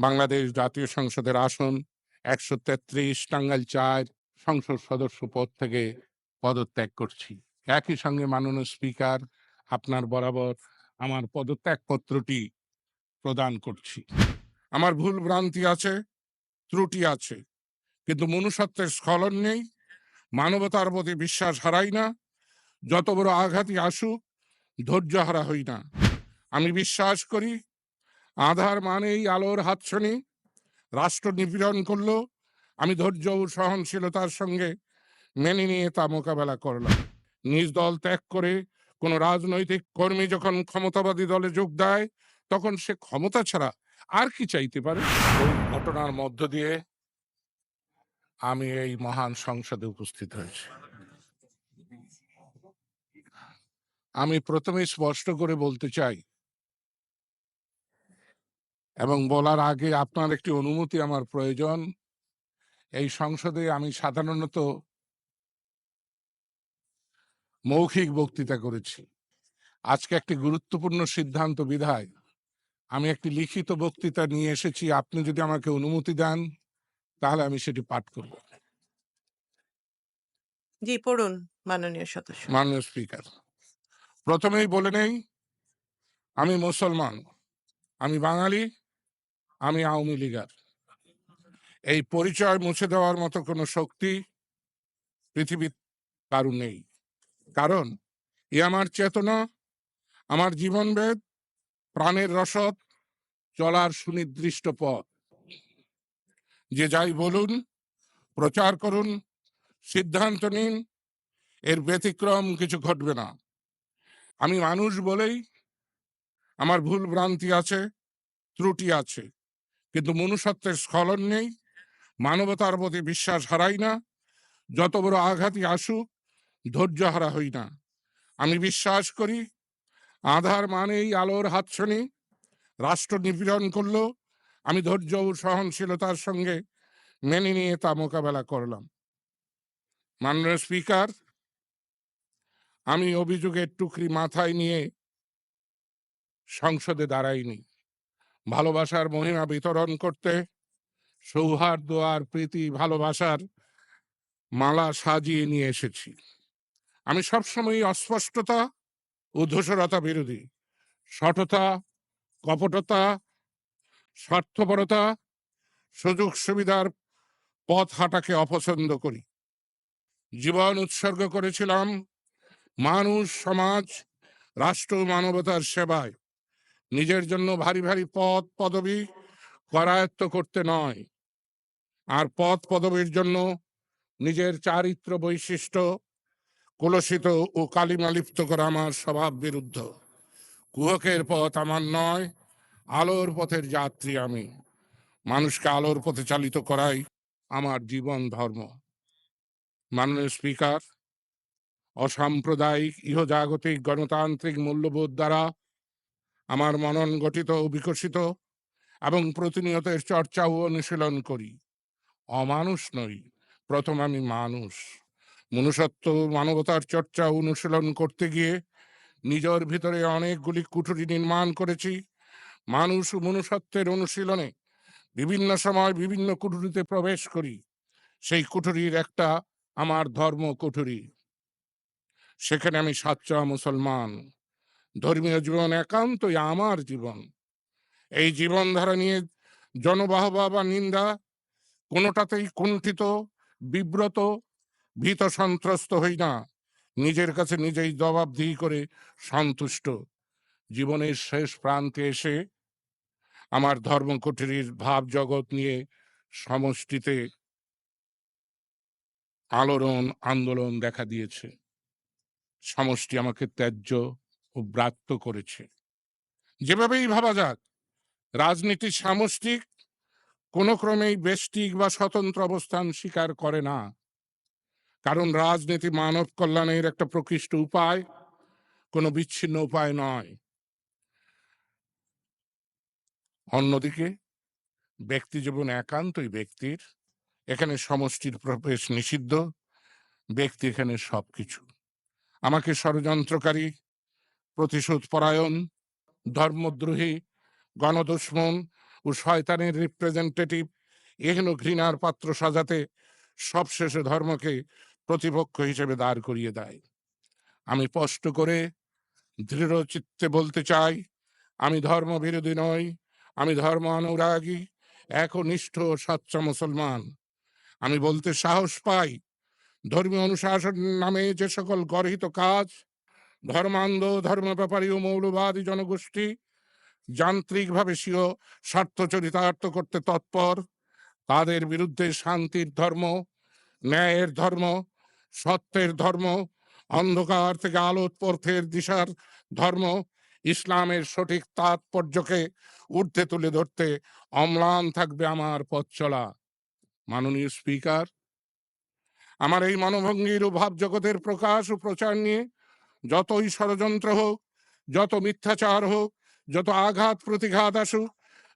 বাংলাদেশ জাতীয় সংসদের আসন, একশো তেত্রিশ, টাঙ্গাইল চার সংসদ সদস্য পদ থেকে পদত্যাগ করছি। একই সঙ্গে মাননীয় স্পিকার, আপনার বরাবর আমার পদত্যাগপত্রটি প্রদান করছি। আমার ভুল ভ্রান্তি আছে, ত্রুটি আছে, কিন্তু মনুষ্যত্বের স্খলন নেই, মানবতার প্রতি বিশ্বাস হারাই না, যত বড় আঘাতই আসুক, ধৈর্য হারা হই না। আমি বিশ্বাস করি আধার মানেই আলোর হাতছনি। রাষ্ট্র নিপীড়ন করল, আমি ধৈর্য ও সহনশীলতার সঙ্গে মেনে নিয়ে তা মোকাবেলা করলাম। নিজ দল ত্যাগ করে কোনো রাজনৈতিক কর্মী যখন ক্ষমতাবাদী দলে যোগ দেয়, তখন সে ক্ষমতা ছাড়া আর কি চাইতে পারে? এই ঘটনার মধ্য দিয়ে আমি এই মহান সংসদে উপস্থিত হয়েছি। আমি প্রথমে স্পষ্ট করে বলতে চাই এবং বলার আগে আপনার একটি অনুমতি আমার প্রয়োজন। এই সংসদে আমি সাধারণত মৌখিক বক্তৃতা করেছি। আজকে একটি গুরুত্বপূর্ণ সিদ্ধান্ত বিধায় আমি একটি লিখিত বক্তৃতা নিয়ে এসেছি। আপনি যদি আমাকে অনুমতি দেন তাহলে আমি সেটি পাঠ করব। জি পড়ুন মাননীয় সদস্য। মাননীয় স্পিকার। প্রথমেই বলে নেই আমি মুসলমান আমি বাঙালি আমি আওয়ামী লীগার। এই পরিচয় মুছে দেওয়ার মতো কোনো শক্তি পৃথিবীর কারু নেই। কারণ, এ আমার চেতনা, আমার জীবনবেদ প্রাণের রসদ, চলার সুনির্দিষ্ট পথ। যে যাই বলুন, প্রচার করুন, সিদ্ধান্ত নিন, এর ব্যতিক্রম কিছু ঘটবে না। আমি মানুষ বলেই আমার ভুল ভ্রান্তি আছে, ত্রুটি আছে। কিন্তু মনুষ্যত্বের স্খলন নেই, মানবতার প্রতি বিশ্বাস হারাই না, যত বড় আঘাতই আসুক, ধৈর্য হারা হই না। আমি বিশ্বাস করি, আধার মানেই আলোর হাতছনি, রাষ্ট্র নিপীড়ন করল আমি ধৈর্য ও সহনশীলতার সঙ্গে মেনে নিয়ে তা মোকাবেলা করলাম। মাননীয় স্পিকার, আমি অভিযোগের টুকরি মাথায় নিয়ে সংসদে দাঁড়াইনি। ভালোবাসার মহিমা বিতরণ করতে, সৌহার্দ্য আর প্রীতি ভালোবাসার মালা সাজিয়ে নিয়ে এসেছি। আমি সবসময় অস্পষ্টতা ও ধূসরতা বিরোধী। সঠতা, কপটতা, স্বার্থপরতা, সুযোগ সুবিধার পথ হাঁটাকে অপছন্দ করি। জীবন উৎসর্গ করেছিলাম মানুষ, সমাজ, রাষ্ট্র মানবতার সেবায়। নিজের জন্য ভারী ভারী পদ পদবি করায়ত্ত করতে নয়। আর পদ পদবীর জন্য নিজের চারিত্র বৈশিষ্ট্য কলসিত ও কালিমালিপ্ত করা আমার স্বভাব বিরুদ্ধ। কুহকের পথ আমার নয়, আলোর পথের যাত্রী আমি। মানুষকে আলোর পথে চালিত করাই আমার জীবন ধর্ম। মাননীয় স্পিকার, অসাম্প্রদায়িক, ইহজাগতিক, গণতান্ত্রিক, মূল্যবোধ দ্বারা আমার মনন গঠিত ও বিকশিত এবং প্রতিনিয়ত এর চর্চা ও অনুশীলন করি। অমানুষ নই, প্রথম আমি মানুষ। মনুষ্যত্ব মানবতার চর্চা অনুশীলন করতে গিয়ে নিজের ভিতরে অনেকগুলি কুঠুরি নির্মাণ করেছি। মানুষ মনুষ্যত্বের অনুশীলনে বিভিন্ন সময় বিভিন্ন কুঠুরিতে প্রবেশ করি। সেই কুঠুরির একটা আমার ধর্ম কুঠুরি সেখানে আমি সাচ্চা মুসলমান। ধর্মীয় জীবন একান্তই আমার জীবন। এই জীবনধারা নিয়ে জনবাহবা বা নিন্দা কোনোটাতেই কুণ্ঠিত, বিব্রত, ভীত সন্ত্রস্ত হই না। নিজের কাছে নিজেই জবাবদিহি করে সন্তুষ্ট। জীবনের শেষ প্রান্তে এসে আমার ধর্মকুঠুরির ভাব জগৎ নিয়ে সমষ্টিতে আলোড়ন, আন্দোলন দেখা দিয়েছে। সমষ্টি আমাকে ত্যায্য ও ব্রাত্য করেছে। যেভাবেই ভাবা যাক, রাজনীতি সামষ্টিক, কোনো ক্রমেই বেষ্টিক বা স্বতন্ত্র অবস্থান স্বীকার করে না। কারণ রাজনীতি মানব কল্যাণের একটা প্রকৃষ্ট উপায়, কোনো বিচ্ছিন্ন উপায় নয়। অন্যদিকে, ব্যক্তি জীবন একান্তই ব্যক্তির, এখানে সমষ্টির প্রবেশ নিষিদ্ধ, ব্যক্তি এখানে সবকিছু। আমাকে ষড়যন্ত্রকারী প্রতিশোধ পরায়ণ, ধর্মদ্রোহী, গণদুশ্মন ও শয়তানের রিপ্রেজেন্টেটিভ এহেন ঘৃণার পাত্র সাজাতে সবশেষে ধর্মকে প্রতিপক্ষ হিসেবে দাঁড় করিয়ে দেয়। আমি স্পষ্ট করে, দৃঢ় চিত্তে বলতে চাই, আমি ধর্ম বিরোধী নই, আমি ধর্ম অনুরাগী একনিষ্ঠ সাচ্চা মুসলমান। আমি বলতে সাহস পাই, ধর্মীয় অনুশাসন নামে যে সকল গর্হিত কাজ ধর্মান্ধ ধর্ম ব্যাপারী ও মৌলবাদী জনগোষ্ঠী। যান্ত্রিকভাবে স্বীয় স্বার্থ চরিতার্থ করতে তৎপর। তাদের বিরুদ্ধে শান্তির ধর্ম, ন্যায়ের ধর্ম, সত্যের ধর্ম, অন্ধকার থেকে আলো পথের দিশার ধর্ম, ইসলামের সঠিক তাৎপর্যকে ঊর্ধ্বে তুলে ধরতে অম্লান থাকবে আমার পথ চলা। মাননীয় স্পিকার, আমার এই মনোভঙ্গির ও ভাব জগতের প্রকাশ ও প্রচার নিয়ে যতই ষড়যন্ত্র হোক, যত মিথ্যাচার হোক, যত আঘাত প্রতিঘাত আসুক,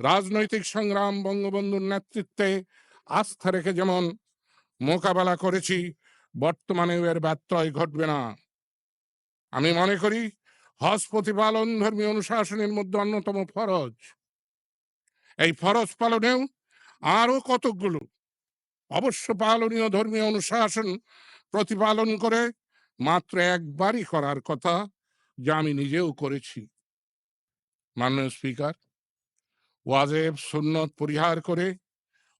রাজনৈতিক সংগ্রাম বঙ্গবন্ধুর নেতৃত্বে আস্থা রেখে যেমন মোকাবেলা করেছি, বর্তমানেও এর ব্যত্যয় ঘটবে না। আমি মনে করি হজ প্রতিপালন ধর্মীয় অনুশাসনের মধ্যে অন্যতম ফরজ। এই ফরজ পালনেও আরও কতকগুলো অবশ্য পালনীয় ধর্মীয় অনুশাসন প্রতিপালন করে মাত্র একবারই করার কথা যা আমি নিজেও করেছি। মাননীয় স্পিকার, ওয়াজেব সুন্নত পরিহার করে,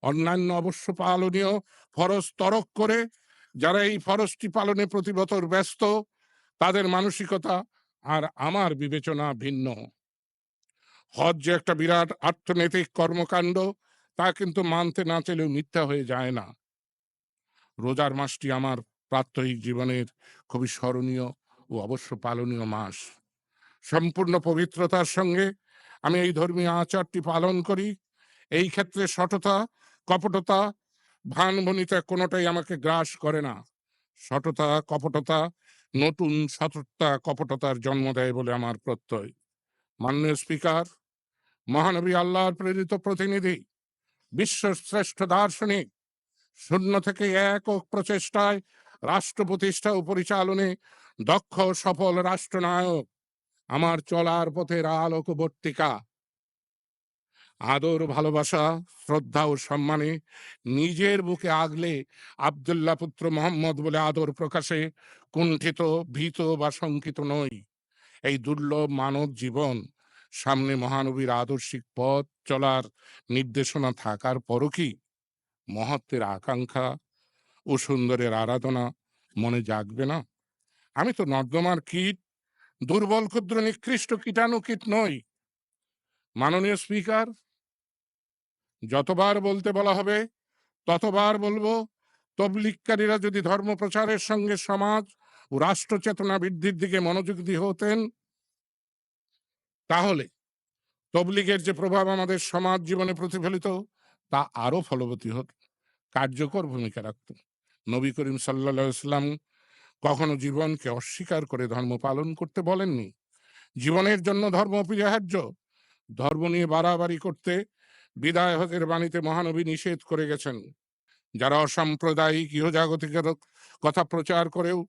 অন্যান্য অবশ্য পালনীয় ফরজ তরক করে, যারা এই ফরজটি পালনে প্রতি বছর ব্যস্ত, তাদের মানসিকতা আর আমার বিবেচনা ভিন্ন। হজ যে একটা বিরাট অর্থনৈতিক কর্মকাণ্ড, তা কিন্তু মানতে না চাইলেও মিথ্যা হয়ে যায় না। রোজার মাসটি আমার প্রাত্যহিক জীবনের খুবই স্মরণীয় ও অবশ্য পালনীয় মাস। সম্পূর্ণ পবিত্রতার সঙ্গে আমি এই ধর্মীয় আচারটি পালন করি। এই ক্ষেত্রে সততা, কপটতা, ভানভনিতা কোনোটাই আমাকে গ্রাস করে না। সততা, কপটতা, নতুন সততা, কপটতার জন্ম দেয় বলে আমার প্রত্যয়। মাননীয় স্পিকার, মহানবী আল্লাহর প্রেরিত প্রতিনিধি বিশ্ব শ্রেষ্ঠ দার্শনিক, শূন্য থেকে একক প্রচেষ্টায় রাষ্ট্র প্রতিষ্ঠা ও পরিচালনে দক্ষ সফল রাষ্ট্রনায়ক। আমার চলার পথের আলোকবর্তিকা। আদর, ভালোবাসা, শ্রদ্ধা ও সম্মানে নিজের বুকে আগলে আবদুল্লাহ পুত্র মোহাম্মদ বলে আদর প্রকাশে কুণ্ঠিত, ভীত বা শঙ্কিত নই। এই দুর্লভ মানব জীবন সামনে মহানবীর আদর্শিক পথ চলার নির্দেশনা থাকার পরও কি মহত্বের আকাঙ্ক্ষা ও সুন্দরের আরাধনা মনে জাগবে না। আমি তো নর্দমার কীট, দুর্বল, ক্ষুদ্র, নিকৃষ্ট কীটাণু কীট নই। মাননীয় স্পিকার, যতবার বলতে বলা হবে, ততবার বলব তবলিককারীরা যদি ধর্ম প্রচারের সঙ্গে সমাজ ও রাষ্ট্র চেতনা বৃদ্ধির দিকে মনোযোগী হতেন, তাহলে তবলিগের যে প্রভাব আমাদের সমাজ জীবনে প্রতিফলিত, তা আরও ফলবতী হতো। কার্যকর ভূমিকা রাখত। নবী করিম সাল্লা ইসলাম কখনো জীবনকে অস্বীকার করে ধর্ম পালন করতে বলেননি। জীবনের জন্য ধর্ম অপরিহার্য। ধর্ম নিয়ে বাড়াবাড়ি করতে বিদায় হজের বাণীতে মহানবী নিষেধ করে গেছেন। যারা অসাম্প্রদায়িক ইহজাগতিকের কথা প্রচার করেও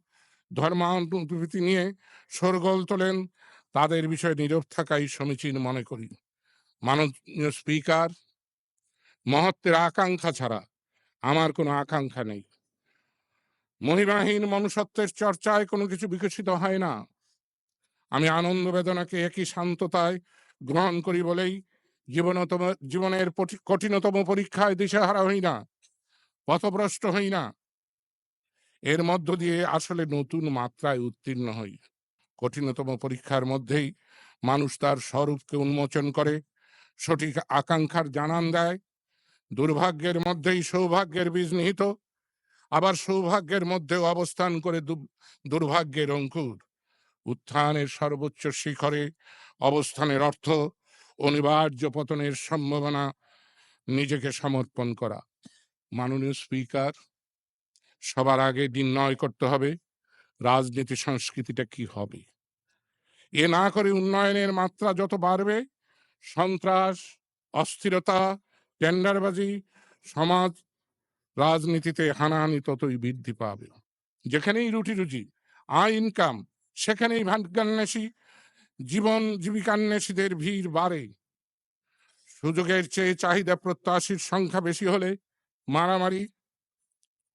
ধর্মানুভূতি নিয়ে সরগোল তোলেন, তাদের বিষয়ে নীরব থাকাই সমীচীন মনে করি। মাননীয় স্পিকার, মহত্বের আকাঙ্ক্ষা ছাড়া আমার কোনো আকাঙ্ক্ষা নেই। মহিমাহীন মনুষ্যত্বের চর্চায় কোনো কিছু বিকশিত হয় না। আমি আনন্দ বেদনাকে একই শান্ততায় গ্রহণ করি বলেই জীবনতম, জীবনের কঠিনতম পরীক্ষায় দিশেহারা হই না, পথভ্রষ্ট হই না। এর মধ্য দিয়ে আসলে নতুন মাত্রায় উত্তীর্ণ হই। কঠিনতম পরীক্ষার মধ্যেই মানুষ তার স্বরূপকে উন্মোচন করে, সঠিক আকাঙ্ক্ষার জানান দেয়, দুর্ভাগ্যের মধ্যেই সৌভাগ্যের বীজ নিহিত আবার সৌভাগ্যের মধ্যেও অবস্থান করে দুর্ভাগ্যের অঙ্কুর। উত্থানের সর্বোচ্চ শিখরে অবস্থানের অর্থ অনিবার্য পতনের সম্ভাবনা নিজেকে সমর্পণ করা। মাননীয় স্পিকার, সবার আগে নির্ণয় করতে হবে, রাজনীতি, সংস্কৃতিটা কি হবে? এ না করে উন্নয়নের মাত্রা যত বাড়বে, সন্ত্রাস, অস্থিরতা, টেন্ডারবাজি, সমাজ রাজনীতিতে হানাহানি ততই বৃদ্ধি পাবে। যেখানেই রুটি রুজি, আয় ইনকাম সেখানেই ভাগ্যান্বেষী জীবন জীবিকান্বেষীদের ভিড় বাড়ে। সুযোগের চেয়ে চাহিদা প্রত্যাশীর সংখ্যা বেশি হলে মারামারি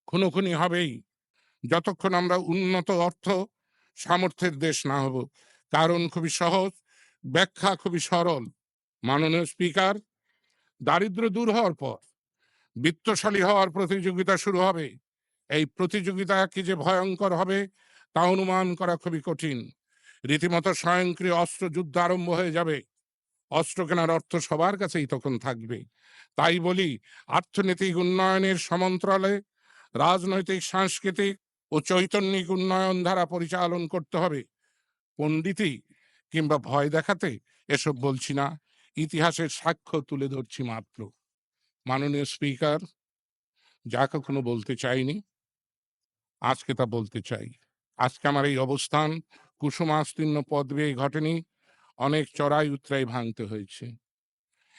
খুনোখুনি হবেই। যতক্ষণ আমরা উন্নত অর্থ সামর্থ্যের দেশ না হব, কারণ খুবই সহজ, ব্যাখ্যা খুবই সরল। মাননীয় স্পিকার দারিদ্র দূর হওয়ার পর বিত্তশালী হওয়ার প্রতিযোগিতা শুরু হবে। এই প্রতিযোগিতা কি যে ভয়ঙ্কর হবে, তা অনুমান করা খুবই কঠিন। রীতিমতো স্বয়ংক্রিয় অস্ত্র যুদ্ধ আরম্ভ হয়ে যাবে। অস্ত্র কেনার অর্থ সবার কাছেই তখন থাকবে। তাই বলি অর্থনৈতিক উন্নয়নের সমান্তরালে রাজনৈতিক, সাংস্কৃতিক ও চৈতন্যিক উন্নয়ন ধারা পরিচালন করতে হবে। পণ্ডিতি কিংবা ভয় দেখাতে এসব বলছি না, ইতিহাসের সাক্ষ্য তুলে ধরছি মাত্র। মাননীয় স্পিকার, যা কখনো বলতে চাইনি, আজকে তা বলতে চাই। আজকে আমার এই অবস্থান কুসুমাস্তীর্ণ পদবে ঘটেনি অনেক চড়াই উতরাই ভাঙতে হয়েছে।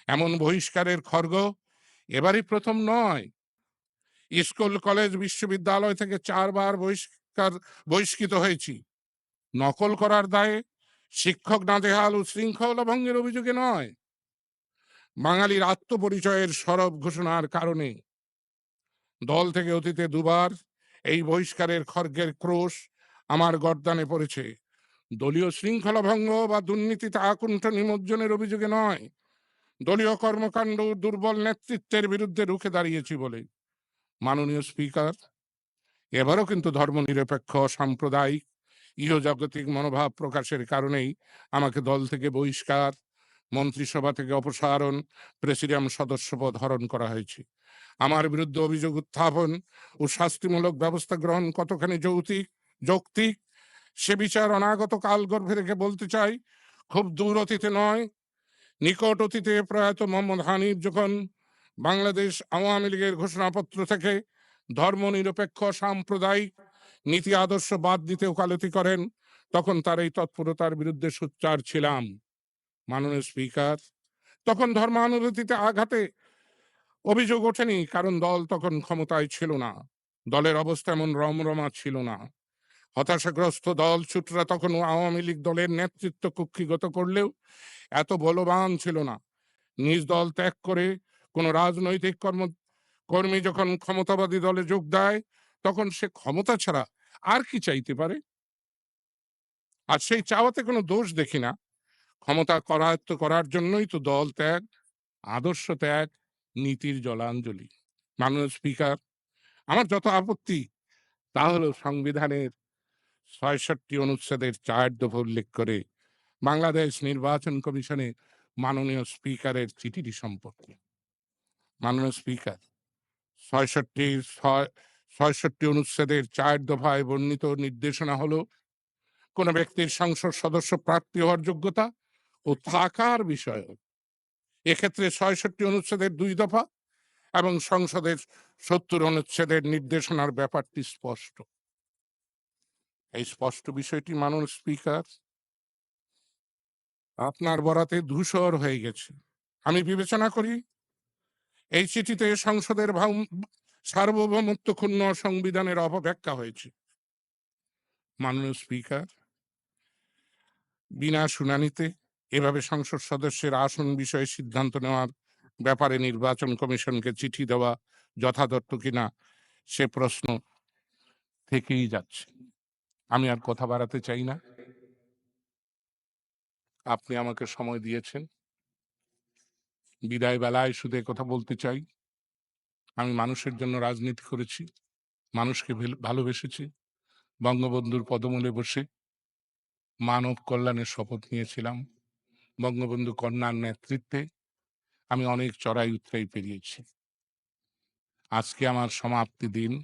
এমন বহিষ্কারের খর্গ এবারই প্রথম নয়। স্কুল, কলেজ, বিশ্ববিদ্যালয় থেকে চারবার বহিষ্কার, বহিষ্কৃত হয়েছি। নকল করার দায়ে শিক্ষক নাজেহাল ও শৃঙ্খলা ভঙ্গের অভিযোগে নয়। বাঙালির আত্মপরিচয়ের সরব ঘোষণার কারণে দল থেকে অতীতে দুবার এই বহিষ্কারের খর্গের ক্রোশ আমার গর্দানে পড়েছে। দলীয় শৃঙ্খলা ভঙ্গ বা দুর্নীতিতে আকুণ্ঠ নিমজ্জনের অভিযোগে নয়, দলীয় কর্মকাণ্ড দুর্বল নেতৃত্বের বিরুদ্ধে রুখে দাঁড়িয়েছি বলে। মাননীয় স্পিকার, এবারও কিন্তু ধর্মনিরপেক্ষ, সাম্প্রদায়িক, ইহজাগতিক মনোভাব প্রকাশের কারণেই আমাকে দল থেকে বহিষ্কার মন্ত্রিসভা থেকে অপসারণ, প্রেসিডিয়াম সদস্যপদ হরণ করা হয়েছে। আমার বিরুদ্ধে অভিযোগ উত্থাপন ও শাস্তিমূলক ব্যবস্থা গ্রহণ কতখানি যৌতিক, যৌক্তিক, সে বিচার অনাগত কাল গর্ভে রেখে বলতে চাই, খুব দূর অতীতে নয়। নিকট অতীতে প্রয়াত মোহাম্মদ হানিফ যখন বাংলাদেশ আওয়ামী লীগের ঘোষণাপত্র থেকে ধর্মনিরপেক্ষ, সাম্প্রদায়িক নীতি আদর্শ বাদ দিতে ওকালতি করেন, তখন তার এই তৎপরতার বিরুদ্ধে সোচ্চার ছিলাম। মাননীয় স্পিকার। তখন ধর্মানুভূতিতে আঘাতে অভিযোগ ওঠেনি, কারণ দল তখন ক্ষমতায় ছিল না। দলের অবস্থা এমন রমরমা ছিল না। হতাশাগ্রস্ত দল ছুটরা তখন আওয়ামী লীগ দলের নেতৃত্ব কুক্ষিগত করলেও এত বলবান ছিল না। নিজ দল ত্যাগ করে কোন রাজনৈতিক কর্ম, কর্মী যখন ক্ষমতাবাদী দলে যোগ দেয়, তখন সে ক্ষমতা ছাড়া আর কি চাইতে পারে? আর সেই চাওয়াতে কোনো দোষ দেখি না। ক্ষমতা করায়ত্ত করার জন্যই তো দল ত্যাগ, আদর্শ ত্যাগ, নীতির জলাঞ্জলি। মাননীয় স্পিকার, আমার যত আপত্তি, তা হলো সংবিধানের ছয়ষট্টি অনুচ্ছেদের চার দফা উল্লেখ করে বাংলাদেশ নির্বাচন কমিশনে মাননীয় স্পিকারের চিঠিটি সম্পর্কে। মাননীয় স্পিকার, ছয়ষট্টি, ছয়, ছয়ষট্টি অনুচ্ছেদের চার দফায় বর্ণিত নির্দেশনা হলো, কোন ব্যক্তির সংসদ সদস্য প্রার্থী হওয়ার যোগ্যতা ও থাকার বিষয় এক্ষেত্রে ছয়ষট্টি অনুচ্ছেদের দুই দফা এবং সংসদের সত্তর অনুচ্ছেদের নির্দেশনার ব্যাপারটি স্পষ্ট। এই স্পষ্ট বিষয়টি মানুষ স্পিকার, আপনার বরাতে ধূসর হয়ে গেছে। আমি বিবেচনা করি, এই চিঠিতে সংসদের সার্বভৌমত্ব ক্ষুণ্ণ সংবিধানের অপব্যাখ্যা হয়েছে। মাননীয় স্পিকার, বিনা শুনানিতে এভাবে সংসদ সদস্যের আসন বিষয়ে সিদ্ধান্ত নেওয়ার ব্যাপারে নির্বাচন কমিশনকে চিঠি দেওয়া যথাযথ কিনা, সে প্রশ্ন থেকেই যাচ্ছে। আমি আর কথা বাড়াতে চাই না। আপনি আমাকে সময় দিয়েছেন। বিদায় বেলায় শুধু কথা বলতে চাই। আমি মানুষের জন্য রাজনীতি করেছি, মানুষকে ভেল- ভালোবেসেছি, বঙ্গবন্ধুর পদমূলে বসে মানব কল্যাণের শপথ নিয়েছিলাম। বঙ্গবন্ধু কন্যার নেতৃত্বে আমি অনেক চড়াই উতরাই পেরিয়েছি। আজকে আমার সমাপ্তি দিন।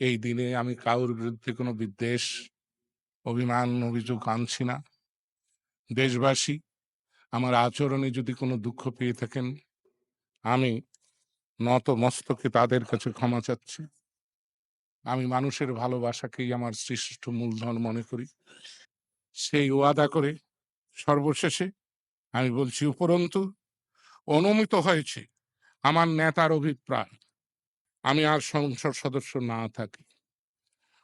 এই দিনে আমি কারোর বিরুদ্ধে কোনো বিদ্বেষ, অভিমান, অভিযোগ আনছি না। দেশবাসী, আমার আচরণে যদি কোনো দুঃখ পেয়ে থাকেন, আমি নত মস্তকে তাদের কাছে ক্ষমা চাচ্ছি। আমি মানুষের ভালোবাসাকেই আমার শ্রেষ্ঠ মূলধন মনে করি। সেই ওয়াদা করে সর্বশেষে আমি বলছি, উপরন্তু অনুমিত হয়েছে আমার নেতার অভিপ্রায়। আমি আর সংসদ সদস্য না থাকি।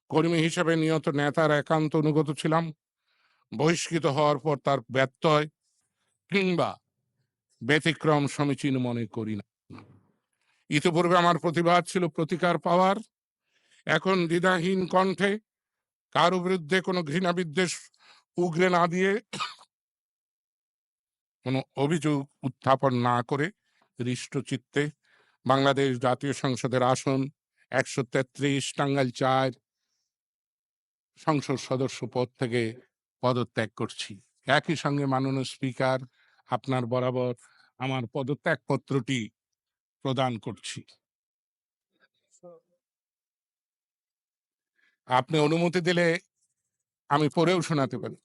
কর্মী হিসেবে নিয়ত নেতার একান্ত অনুগত ছিলাম। বহিষ্কৃত হওয়ার পর তার ব্যত্যয় কিংবা ব্যতিক্রম সমীচীন মনে করি না। ইতিপূর্বে আমার প্রতিবাদ ছিল প্রতিকার পাওয়ার। এখন দ্বিধাহীন কণ্ঠে কারও বিরুদ্ধে কোনো ঘৃণা বিদ্বেষ উগরে না দিয়ে কোনো অভিযোগ উত্থাপন না করে হৃষ্ট চিত্তে বাংলাদেশ জাতীয় সংসদের আসন একশো তেত্রিশ টাঙ্গাইল চার সংসদ সদস্য পদ থেকে পদত্যাগ করছি। একই সঙ্গে মাননীয় স্পিকার, আপনার বরাবর আমার পদত্যাগ পত্রটি প্রদান করছি। আপনি অনুমতি দিলে আমি পড়েও শোনাতে পারি।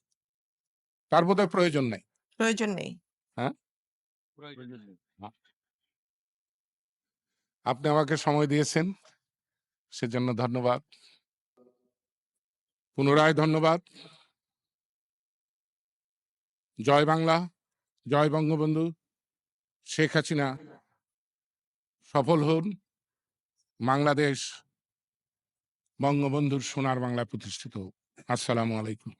তার বোধহয় প্রয়োজন নেই। প্রয়োজন নেই। আপনি আমাকে সময় দিয়েছেন সেজন্য ধন্যবাদ। পুনরায় ধন্যবাদ। জয় বাংলা জয় বঙ্গবন্ধু। শেখ হাসিনা সফল হন। বাংলাদেশ বঙ্গবন্ধুর সোনার বাংলা প্রতিষ্ঠিত হোক। আসসালামু আলাইকুম।